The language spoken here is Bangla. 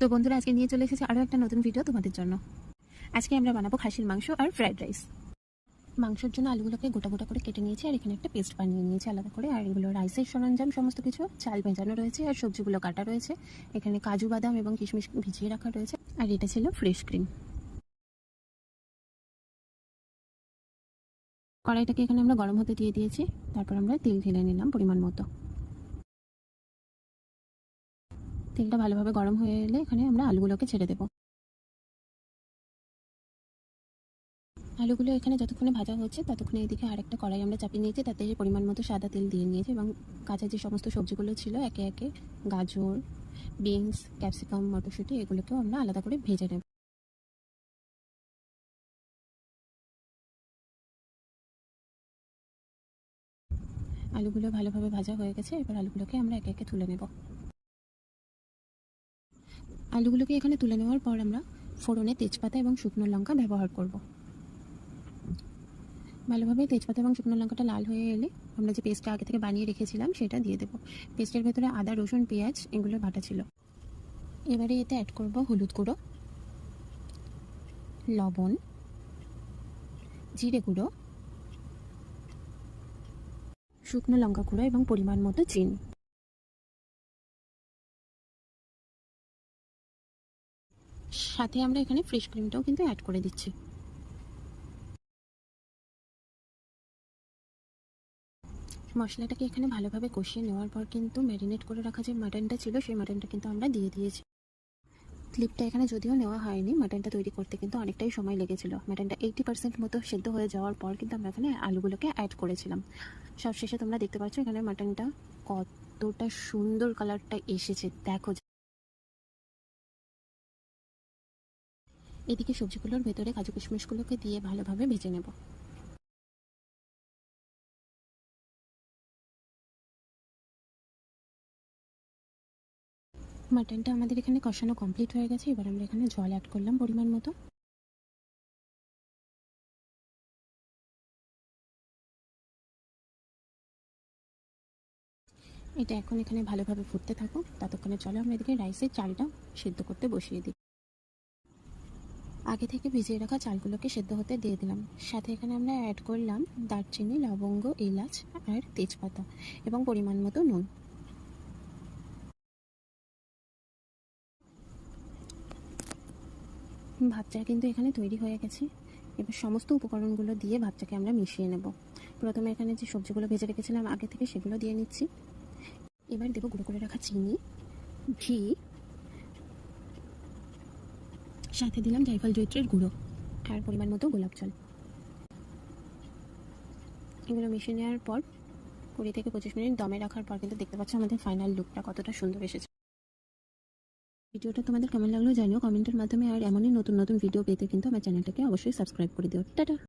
তো বন্ধুরা, আজকে নিয়ে চলে এসেছি আরও একটা নতুন ভিডিও তোমাদের জন্য। আজকে আমরা বানাবো খাসির মাংস আর ফ্রাইড রাইস মাংসের জন্য আলুগুলোকে গোটা গোটা করে কেটে নিয়েছি, আর এখানে একটা পেস্ট বানিয়ে নিয়েছি আলাদা করে। আর এগুলো রাইসের সরঞ্জাম, সমস্ত কিছু, চাল ভেজানো রয়েছে, আর সবজিগুলো কাটা রয়েছে। এখানে কাজু, বাদাম এবং কিশমিশ ভিজিয়ে রাখা রয়েছে, আর এটা ছিল ফ্রেশ ক্রিম কড়াইটাকে এখানে আমরা গরম হতে দিয়ে দিয়েছি, তারপর আমরা তেল ঢেলে নিলাম পরিমাণ মতো। তেলটা ভালোভাবে গরম হয়ে এলে এখানে আমরা আলুগুলোকে ছেড়ে দেবো। আলুগুলো এখানে যতক্ষণে ভাজা হচ্ছে ততক্ষণে এদিকে আরেকটা কড়াই আমরা চাপিয়ে নিয়েছি। তাতে পরিমাণ মতো সাদা তেল দিয়ে নিয়েছি এবং কাঁচা যে সমস্ত সবজিগুলো ছিল, একে একে গাজর, বিনস, ক্যাপসিকাম, মটরশুঁটি, এগুলোকেও আমরা আলাদা করে ভেজে নেব। আলুগুলো ভালোভাবে ভাজা হয়ে গেছে। এবার আলুগুলোকে আমরা একে একে তুলে নেব। আলুগুলোকে এখানে তুলে নেওয়ার পর আমরা ফোড়নে তেজপাতা এবং শুকনো লঙ্কা ব্যবহার করব। ভালোভাবে তেজপাতা এবং শুকনো লঙ্কাটা লাল হয়ে এলে আমরা যে পেস্টটা আগে থেকে বানিয়ে রেখেছিলাম সেটা দিয়ে দেবো। পেস্টের ভেতরে আদা, রসুন, পেঁয়াজ এগুলো বাটা ছিল। এবারে এতে অ্যাড করব হলুদ গুঁড়ো, লবণ, জিরে গুঁড়ো, শুকনো লঙ্কা গুঁড়ো এবং পরিমাণ মতো চিনি সাথে আমরা এখানে ফ্রেশ ক্রিমটাও কিন্তু অ্যাড করে দিচ্ছি। মশলাটাকে এখানে ভালোভাবে কষিয়ে নেওয়ার পর কিন্তু ম্যারিনেট করে রাখা যে মাটনটা ছিল, সেই মাটনটা কিন্তু আমরা দিয়ে দিয়েছি। ক্লিপটা এখানে যদিও নেওয়া হয়নি মাটনটা তৈরি করতে কিন্তু অনেকটাই সময় লেগেছিল। মাটনটা এইটি পার্সেন্ট মতো সেদ্ধ হয়ে যাওয়ার পর কিন্তু আমরা এখানে আলুগুলোকে অ্যাড করেছিলাম। সবশেষে তোমরা দেখতে পাচ্ছ এখানে মাটনটা কতটা সুন্দর কালারটা এসেছে। দেখো এদিকে সবজিগুলোর ভেতরে কাজু কিশমিশগুলোকে দিয়ে ভালোভাবে ভেজে নেব। মাটনটা আমাদের এখানে কষানো কমপ্লিট হয়ে গেছে। এবার আমরা এখানে জল অ্যাড করলাম পরিমাণ মতো। এটা এখন এখানে ভালোভাবে ফুটতে থাকুক। ততক্ষণে চলো আমরা এদিকে রাইসের চালটা সেদ্ধ করতে বসিয়ে দিই। আগে থেকে ভিজিয়ে রাখা চালগুলোকে সেদ্ধ হতে দিয়ে দিলাম। সাথে এখানে আমরা অ্যাড করলাম দারচিনি, লবঙ্গ, এলাচ আর তেজপাতা এবং পরিমাণ মতো নুন। ভাতটা কিন্তু এখানে তৈরি হয়ে গেছে। এবার সমস্ত উপকরণগুলো দিয়ে ভাতটাকে আমরা মিশিয়ে নেব। প্রথমে এখানে যে সবজিগুলো ভেজে রেখেছিলাম, আগে থেকে সেগুলো দিয়ে নিচ্ছি। এবার দেবো গুঁড়ো করে রাখা চিনি, ঘি সাথে দিলাম জাইফল জৈত্রের গুঁড়ো। আর পরিমাণ মতো গোলাপ জল। এগুলো মিশিয়ে নেওয়ার পর কুড়ি থেকে পঁচিশ মিনিট দমে রাখার পর কিন্তু দেখতে পাচ্ছ আমাদের ফাইনাল লুকটা কতটা সুন্দর এসেছে। ভিডিওটা তোমাদের কেমন লাগল জানিও কমেন্টের মাধ্যমে, আর এমনই নতুন নতুন ভিডিও পেতে কিন্তু আমার চ্যানেলটাকে অবশ্যই সাবস্ক্রাইব করে দিও। টাটা!